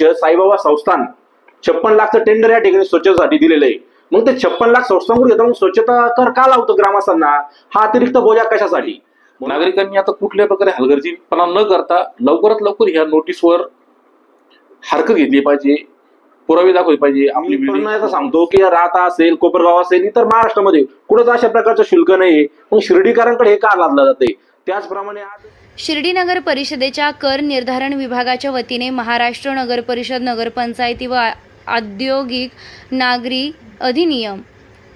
परिषद साईबाबा संस्थान. छप्पन लाखचं टेंडर या ठिकाणी स्वच्छतेसाठी दिलेलं आहे. मग ते छप्पन लाख संस्थांकडून घेता मग स्वच्छता कर का लावतो ग्रामस्थांना? हा अतिरिक्त बोजा कशासाठी? नागरिकांनी आता कुठल्या प्रकारे हलगर्जीपणा न करता लवकरात लवकर ह्या नोटीसवर हरकत घेतली पाहिजे पुरावे दाखवले पाहिजे. पुन्हा एकदा सांगतो की राहता असेल कोपरगाव असेल इतर महाराष्ट्रामध्ये कुठंच अशा प्रकारचं शुल्क नाही मग शिर्डीकरांकडे हे का लादलं जाते त्याचप्रमाणे आज शिर्डी नगर परिषदेच्या कर निर्धारण विभागाच्या वतीने महाराष्ट्र नगर परिषद नगरपंचायती व औद्योगिक नागरी अधिनियम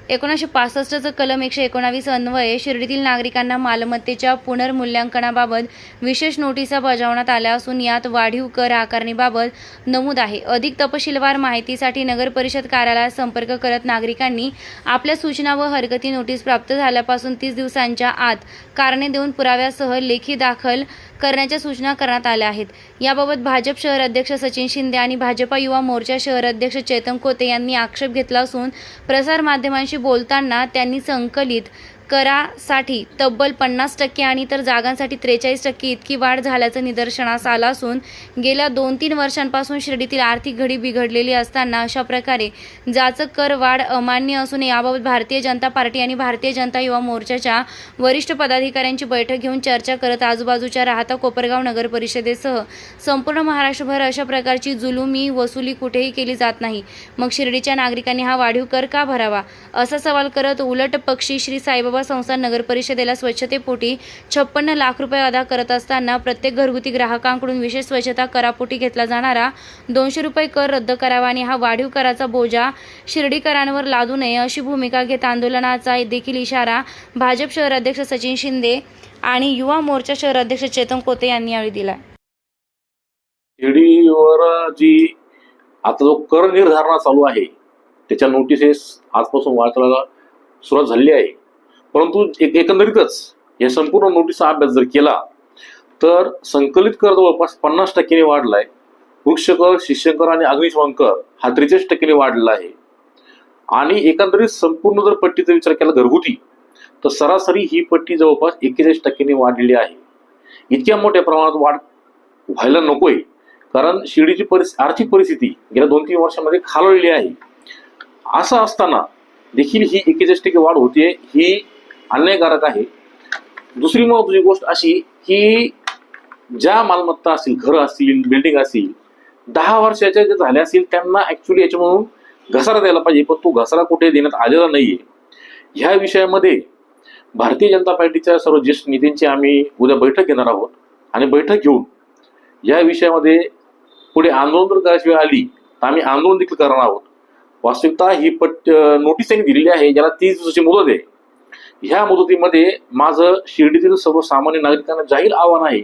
एकोणीसशे पासष्टचं कलम एकशे एकोणावीस अन्वये शिर्डीतील नागरिकांना मालमत्तेच्या पुनर्मूल्यांकनाबाबत विशेष नोटिसा बजावण्यात आल्या असून यात वाढीव कर आकारणीबाबत नमूद आहे. अधिक तपशीलवार माहितीसाठी नगर परिषद कार्यालयात संपर्क करत नागरिकांनी आपल्या सूचना व हरकती नोटीस प्राप्त झाल्यापासून तीस दिवसांच्या आत कारणे देऊन पुराव्यासह लेखी दाखल करण्याच्या सूचना करण्यात आल्या आहेत. याबाबत भाजप शहर अध्यक्ष सचिन शिंदे आणि भाजपा युवा मोर्चा शहर अध्यक्ष चेतन कोते यांनी आक्षेप घेतला असून प्रसारमाध्यमांशी बोलताना त्यांनी संकलित करासाठी तब्बल पन्नास टक्के आणि इतर जागांसाठी त्रेचाळीस टक्के इतकी वाढ झाल्याचं निदर्शनास आलं असून गेल्या दोन तीन वर्षांपासून शिर्डीतील आर्थिक घडी बिघडलेली असताना अशा प्रकारे जाचक कर वाढ अमान्य असून याबाबत भारतीय जनता पार्टी आणि भारतीय जनता युवा मोर्चाच्या वरिष्ठ पदाधिकाऱ्यांची बैठक घेऊन चर्चा करत आजूबाजूच्या राहता कोपरगाव नगर परिषदेसह संपूर्ण महाराष्ट्रभर अशा प्रकारची जुलुमी वसुली कुठेही केली जात नाही. मग शिर्डीच्या नागरिकांनी हा वाढीव कर का भरावा? असा सवाल करत उलट पक्षी श्री साईबाबा संस्था नगर परिषदेला स्वच्छतेपोटी छप्पन्न लाख रुपये अदा करत असताना प्रत्येक घरगुती ग्राहकांकडून विशेष स्वच्छता करापोटी घेतला जाणारा दोनशे रुपये कर रद्द करावा आणि हा वाढीव कराचा बोजा शिर्डीकरांवर लादू नये अशी भूमिका घेत आंदोलनाचा देखील इशारा भाजप शहर अध्यक्ष सचिन शिंदे आणि युवा मोर्चा शहर अध्यक्ष चेतन कोते यांनी यावेळी दिला शिर्डीवर जी आता जो कर निर्धारणा चालू आहे त्याच्या नोटिसेस आजपासून वाचायला सुरुवात झालेली आहे. परंतु एक एकंदरीतच या संपूर्ण नोटीसचा अभ्यास जर केला तर संकलित कर जवळपास पन्नास टक्क्याने वाढलाय. वृक्षकर शिष्यकर आणि अग्निशमन कर हा त्रेचाळीस टक्क्याने वाढलेला आहे. आणि एकंदरीत संपूर्ण जर पट्टीचा विचार केला घरगुती तर सरासरी ही पट्टी जवळपास एक्केचाळीस टक्क्यांनी वाढलेली आहे. इतक्या मोठ्या प्रमाणात वाढ व्हायला नकोय कारण शिर्डीची परिस्थिती आर्थिक परिस्थिती गेल्या दोन तीन वर्षामध्ये खालवलेली आहे. असं असताना देखील ही एक्केचाळीस टक्के वाढ होते ही अन्यायकारक आहे. दुसरी महत्वाची गोष्ट अशी की ज्या मालमत्ता असतील घरं असतील बिल्डिंग असतील दहा वर्षाच्या जे झाल्या असतील त्यांना ऍक्च्युली याच्यामधून घसारा द्यायला पाहिजे पण तो घसारा कुठे देण्यात आलेला नाहीये. ह्या विषयामध्ये भारतीय जनता पार्टीच्या सर्व ज्येष्ठ नेत्यांची आम्ही उद्या बैठक घेणार आहोत. आणि बैठक घेऊन या विषयामध्ये पुढे आंदोलन जर करायची वेळ आली तर आम्ही आंदोलन देखील करणार आहोत. वास्तविकता ही पट नोटीस त्यांनी दिलेली आहे ज्याला तीस दिवसाची मुदत आहे. ह्या मुदतीमध्ये माझं शिर्डीतील सर्वसामान्य नागरिकांना जाहीर आव्हान आहे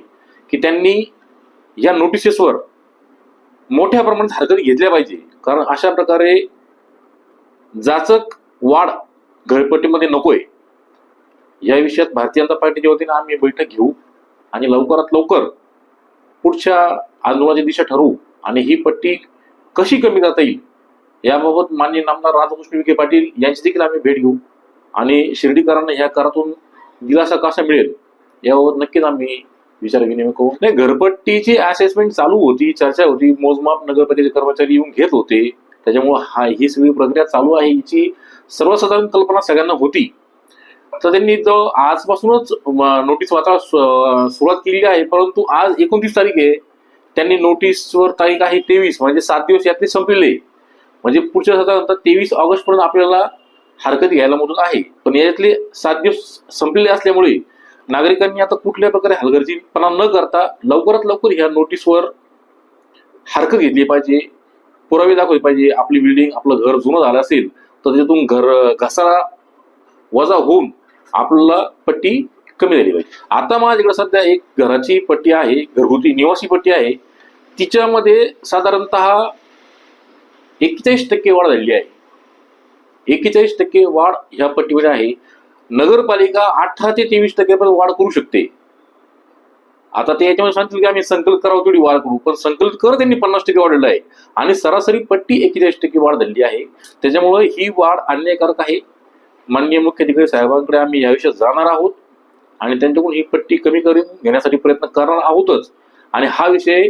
की त्यांनी या नोटिसेसवर मोठ्या प्रमाणात हरकती घेतल्या पाहिजे. कारण अशा प्रकारे जाचक वाढ घरपट्टीमध्ये नकोय. या विषयात भारतीय जनता पार्टीच्या वतीने आम्ही बैठक घेऊ आणि लवकरात लवकर पुढच्या आंदोलनाची दिशा ठरवू आणि ही पट्टी कशी कमी करता येईल याबाबत माननीय नामदार राधाकृष्ण विखे पाटील यांची देखील आम्ही भेट घेऊ. आणि शिर्डीकरांना ह्या करातून दिलासा कसा मिळेल याबाबत नक्कीच आम्ही विचार विनिमय करू. नाही घरपट्टीची असेसमेंट चालू होती चर्चा होती मोजमाप नगरपालिकेचे कर्मचारी येऊन घेत होते. त्याच्यामुळे हा ही सगळी प्रक्रिया चालू आहे हिची सर्वसाधारण कल्पना सगळ्यांना होती. तर त्यांनी जो आजपासूनच नोटीस वाचायला सुरुवात केलेली आहे परंतु आज एकोणतीस तारीख आहे. त्यांनी नोटीसवर तारीख आहे तेवीस म्हणजे सात दिवस यातले संपलेले. म्हणजे पुढच्या साधारणतः तेवीस ऑगस्ट पर्यंत आपल्याला हरकत घ्यायला मदत आहे. पण याच्यातले सात दिवस संपलेले असल्यामुळे नागरिकांनी आता कुठल्या प्रकारे हलगर्जीपणा न करता लवकरात लवकर ह्या नोटीसवर हरकत घेतली पाहिजे पुरावे दाखवले पाहिजे. आपली बिल्डिंग आपलं घर जुनं झालं असेल तर त्याच्यातून घर घसारा वजा होऊन आपल्याला पट्टी कमी झाली पाहिजे. आता माझ्याकडे सध्या एक घराची पट्टी आहे घरगुती निवासी पट्टी आहे. तिच्यामध्ये साधारणत एक्केचाळीस टक्के वाढ झालेली आहे. एक्केचाळीस टक्के वाढ ह्या पट्टीमध्ये आहे. नगरपालिका अठरा ते तेवीस टक्क्यापर्यंत वाढ करू शकते. आता ते याच्यामध्ये सांगतील की आम्ही संकलित करावं तेवढी वाढ करू पण संकलित कर त्यांनी पन्नास टक्के वाढलेलं आहे. आणि सरासरी पट्टी एक्केचाळीस टक्के वाढ झालेली आहे. त्याच्यामुळे ही वाढ अन्यायकारक आहे. माननीय मुख्याधिकारी साहेबांकडे आम्ही या जाणार आहोत आणि त्यांच्याकडून ही पट्टी कमी करून घेण्यासाठी प्रयत्न करणार आहोतच. आणि हा विषय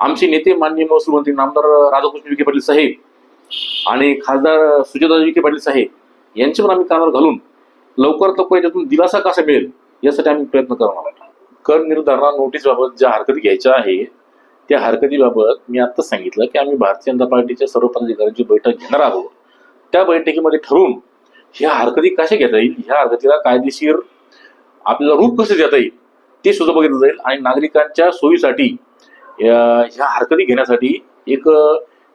आमचे नेते माननीय महसूल मंत्री नामदार राधाकृष्ण विखे पाटील साहेब आणि खासदार सुजाता विखे पाटील साहेब यांचे पण आम्ही कानावर घालून लवकरात लवकर याच्यातून दिलासा कसा मिळेल यासाठी आम्ही प्रयत्न करणार आहोत. कर निर्धारणा नोटीसबाबत ज्या हरकती घ्यायच्या आहे त्या हरकतीबाबत मी आत्ताच सांगितलं की आम्ही भारतीय जनता पार्टीच्या सर्व पदाधिकाऱ्यांची बैठक घेणार आहोत. त्या बैठकीमध्ये ठरवून ह्या हरकती कशा घेता येईल ह्या हरकतीला कायदेशीर आपल्याला रूप कसं देता येईल ते सुद्धा बघितलं जाईल. आणि नागरिकांच्या सोयीसाठी ह्या हरकती घेण्यासाठी एक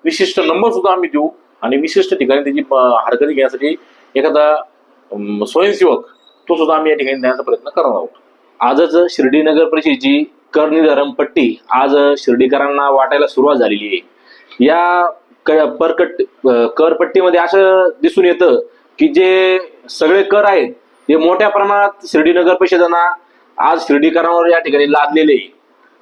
विशिष्ट नंबर सुद्धा आम्ही देऊ. आणि विशिष्ट ठिकाणी त्याची हरकत हरकती घेण्यासाठी एखादा स्वयंसेवक तो सुद्धा आम्ही या ठिकाणी देण्याचा प्रयत्न करणार आहोत. आजच शिर्डी नगर परिषदेची कर पट्टी आज शिर्डीकरांना वाटायला सुरुवात झालेली आहे. या क- परकट करपट्टीमध्ये असं दिसून येतं की जे सगळे कर आहेत ते मोठ्या प्रमाणात शिर्डी नगर परिषदांना आज शिर्डीकरांवर या ठिकाणी लादलेले आहे.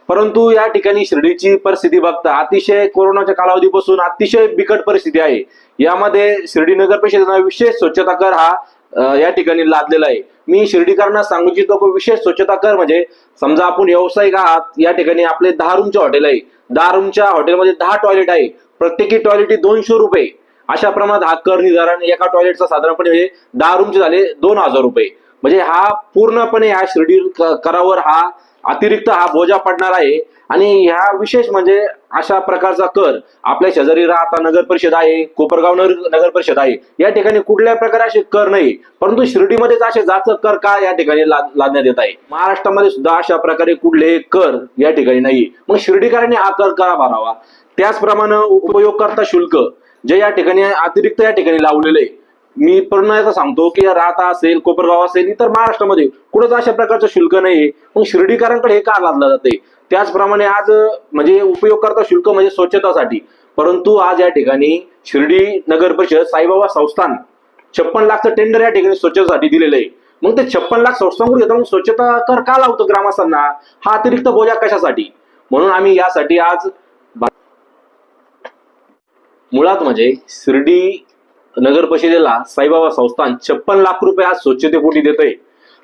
परंतु या ठिकाणी शिर्डीची परिस्थिती बघता अतिशय कोरोनाच्या कालावधीपासून अतिशय बिकट परिस्थिती आहे. यामध्ये शिर्डी नगर परिषदेनं विशेष स्वच्छता कर हा या ठिकाणी लादलेला आहे. मी शिर्डीकरांना सांगू इच्छितो की विशेष स्वच्छता कर म्हणजे समजा आपण व्यावसायिक आहात या ठिकाणी आपले दहा रूमचे हॉटेल आहे. दहा रूमच्या हॉटेलमध्ये दहा टॉयलेट आहे. प्रत्येकी टॉयलेट दोनशे रुपये. अशा प्रमाणात हा कर निर्धारण एका टॉयलेटचा साधारणपणे म्हणजे दहा रूमचे झाले दोन हजार रुपये. म्हणजे हा पूर्णपणे या शिर्डी करावर हा अतिरिक्त हा बोजा पडणार आहे. आणि ह्या विशेष म्हणजे अशा प्रकारचा कर आपल्या शेजारी राहता नगर परिषद आहे कोपरगाव नगर नगर परिषद आहे. या ठिकाणी कुठल्या प्रकारे असे कर नाही. परंतु शिर्डीमध्येच असे जाचक कर का या ठिकाणी लाद- लादण्यात येत आहे? महाराष्ट्रामध्ये सुद्धा अशा प्रकारे कुठले कर या ठिकाणी नाही. मग शिर्डीकरांनी हा कर का भरावा? त्याचप्रमाणे उपयोगकर्ता शुल्क जे या ठिकाणी अतिरिक्त या ठिकाणी लावलेले आहे. मी पुन्हा एकदा सांगतो की राहता असेल कोपरगाव असेल इतर महाराष्ट्रामध्ये कुठंच अशा प्रकारचं शुल्क नाहीये. मग शिर्डीकरांकडे हे का लादलं जाते? त्याचप्रमाणे आज म्हणजे उपयोगकर्ता शुल्क म्हणजे स्वच्छतासाठी. परंतु आज या ठिकाणी शिर्डी नगर परिषद साईबाबा संस्थान छप्पन लाखचं टेंडर या ठिकाणी स्वच्छतेसाठी दिलेलं आहे. मग ते छप्पन लाख संस्थांकडून घेतात मग स्वच्छता कर का लावतो ग्रामस्थांना? हा अतिरिक्त बोजा कशासाठी? म्हणून आम्ही यासाठी आज मुळात म्हणजे शिर्डी नगर परिषदेला साईबाबा संस्थान छप्पन लाख रुपये आज स्वच्छतेपोटी देतोय.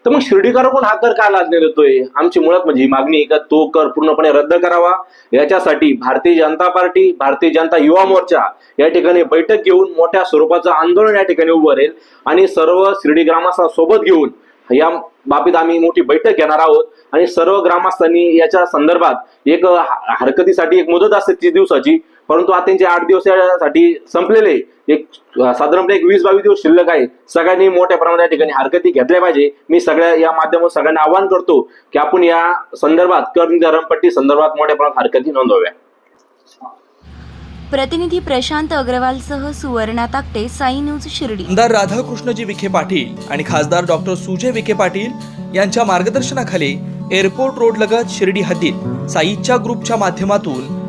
तर मग शिर्डीकरांकडून हा कर का लादण्यात येतोय? आमची मुळात म्हणजे ही मागणी का? तो कर पूर्णपणे रद्द करावा. याच्यासाठी भारतीय जनता पार्टी भारतीय जनता युवा मोर्चा या ठिकाणी बैठक घेऊन मोठ्या स्वरूपाचं आंदोलन या ठिकाणी उभं राहील आणि सर्व शिर्डी ग्रामस्थांसोबत घेऊन या बाबतीत आम्ही मोठी बैठक घेणार आहोत आणि सर्व ग्रामस्थांनी याच्या संदर्भात एक हरकतीसाठी एक मुदत असते तीस दिवसाची. परंतु आता त्यांचे आठ दिवस यासाठी संपलेले. एक साधारणपणे एक वीस बावीस दिवस शिल्लक आहे. सगळ्यांनी मोठ्या प्रमाणात या ठिकाणी हरकती घेतल्या पाहिजे. मी सगळ्या या माध्यमातून सगळ्यांना आवाहन करतो की आपण या संदर्भात कर निर्धारणपट्टी संदर्भात मोठ्या प्रमाणात हरकती नोंदवाव्या प्रतिनिधी प्रशांत अग्रवालसह सुवर्णा ताकटे साई न्यूज शिर्डी. आमदार राधाकृष्णजी विखे पाटील आणि खासदार डॉक्टर सुजय विखे पाटील यांच्या मार्गदर्शनाखाली एअरपोर्ट रोड लगत शिर्डी हद्दीत साईच्या ग्रुपच्या माध्यमातून